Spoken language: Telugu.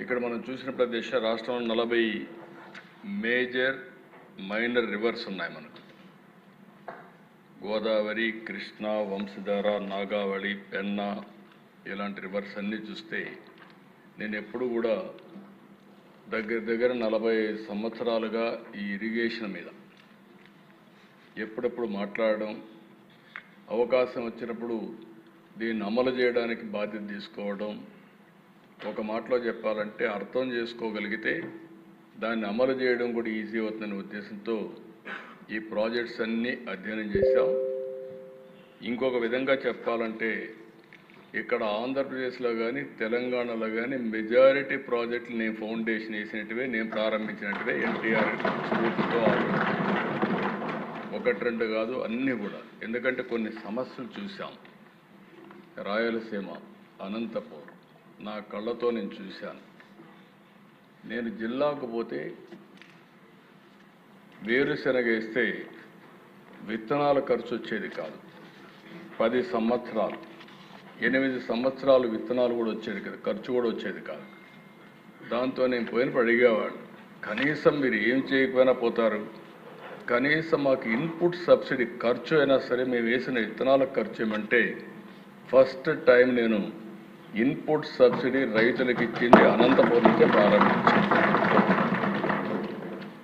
ఇక్కడ మనం చూసిన ప్రదేశం రాష్ట్రంలో నలభై మేజర్ మైనర్ రివర్స్ ఉన్నాయి మనకు. గోదావరి కృష్ణ వంశధార నాగావళి పెన్నా ఇలాంటి రివర్స్ అన్నీ చూస్తే నేను ఎప్పుడు కూడా దగ్గర దగ్గర నలభై సంవత్సరాలుగా ఈ ఇరిగేషన్ మీద ఎప్పుడెప్పుడు మాట్లాడడం అవకాశం వచ్చినప్పుడు దీన్ని అమలు చేయడానికి బాధ్యత తీసుకోవడం ఒక మాటలో చెప్పాలంటే అర్థం చేసుకోగలిగితే దాన్ని అమలు చేయడం కూడా ఈజీ అవుతుందనే ఉద్దేశంతో ఈ ప్రాజెక్ట్స్ అన్నీ అధ్యయనం చేశాం. ఇంకొక విధంగా చెప్పాలంటే ఇక్కడ ఆంధ్రప్రదేశ్లో కానీ తెలంగాణలో కానీ మెజారిటీ ప్రాజెక్టులు నేను ఫౌండేషన్ వేసినట్టువే నేను ప్రారంభించినట్టువే ఎన్టీఆర్ స్ఫూర్తితో ఒకటి రెండు కాదు అన్నీ కూడా. ఎందుకంటే కొన్ని సమస్యలు చూసాం రాయలసీమ అనంతపూర్ నా కళ్ళతో నేను చూశాను. నేను జిల్లాకు పోతే వేరుశనగ వేస్తే విత్తనాల ఖర్చు వచ్చేది కాదు. పది సంవత్సరాలు ఎనిమిది సంవత్సరాలు విత్తనాలు కూడా వచ్చేది కదా ఖర్చు కూడా వచ్చేది కాదు. దాంతో నేను పోయినప్పుడు అడిగేవాడు కనీసం మీరు ఏం చేయకపోయినా పోతారు. కనీసం మాకు ఇన్పుట్ సబ్సిడీ ఖర్చు అయినా సరే మేము వేసిన విత్తనాల ఖర్చు ఏమంటే ఫస్ట్ టైం నేను ఇన్పుట్ సబ్సిడీ రైతులకు ఇచ్చింది అనంతపురం నుంచే ప్రారంభించింది.